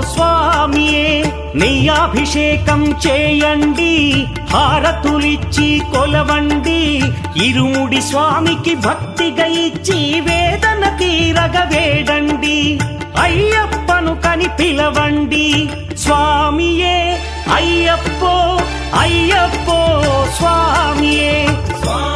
స్వామియే నెయ్యాభిషేకం చేయండి హారతులిచ్చి కొలవండి. ఇరుముడి స్వామికి భక్తి ఇచ్చి వేదన తీరగవేడండి. అయ్యప్పను కని పిలవండి. స్వామియే అయ్యప్పో అయ్యప్పో స్వామియే. స్వామి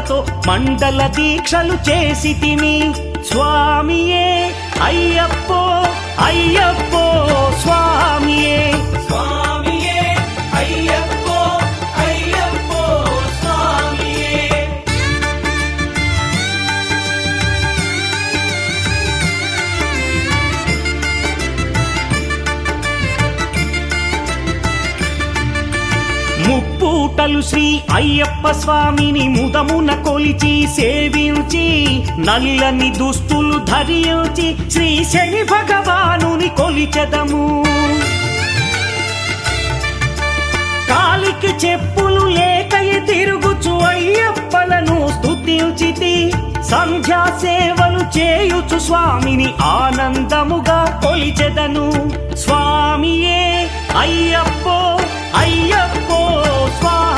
ఘోషతో మండల దీక్షలు చేసి తిని స్వామియే అయ్యప్పో అయ్యప్పో ముప్పూటలు శ్రీ అయ్యప్ప స్వామిని ముదమున కొలిచి సేవించి నల్లని దుస్తులు ధరించి శ్రీ శని భగవానుని కొలిచెదము. కాలికి చెప్పులు లేకయ తిరుగుచు అయ్యప్పలను స్తుతించితి సంధ్యా సేవలు చేయుచు స్వామిని ఆనందముగా కొలిచెదను. స్వామియే అయ్యప్పో అయ్యప్పో స్వామి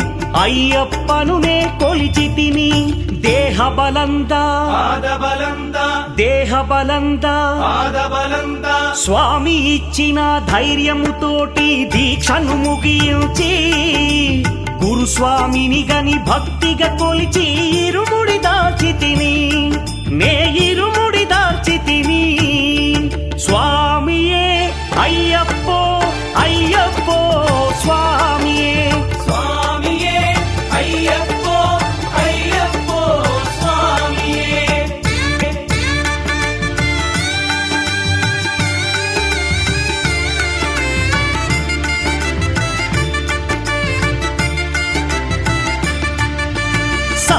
అయ్యప్పను నే కొలిచి తిని దేహ బలందా దేహ బలందా స్వామి ఇచ్చిన ధైర్యముతోటి దీక్షను ముగించి గురుస్వామిని గని భక్తిగా కొలిచి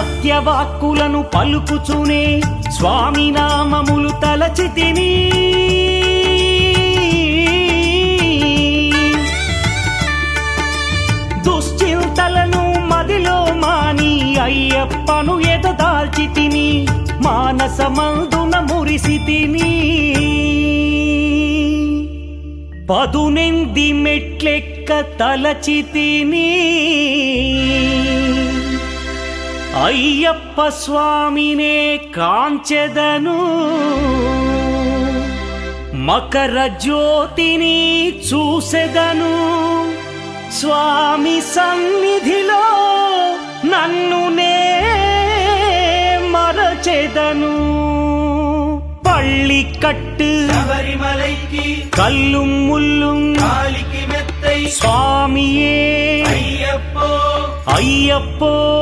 సత్యవాక్కులను పలుకుచునే స్వామి నామములు తలచితిని దుశ్చింతలను మదిలో మాని అయ్యప్పను ఎదదాల్చి తిని మానసమందున మురిసి తిని. పదునెంది మెట్లెక్క తలచి అయ్యప్ప స్వామినే కాంచెదను. మకర జ్యోతిని చూసెదను. స్వామి సన్నిధిలో నన్ను నే మరచెదను. పళ్ళి కట్టు మలైకి కల్లు ముల్లు స్వామియే. అయ్యప్పో. అయ్యప్పో.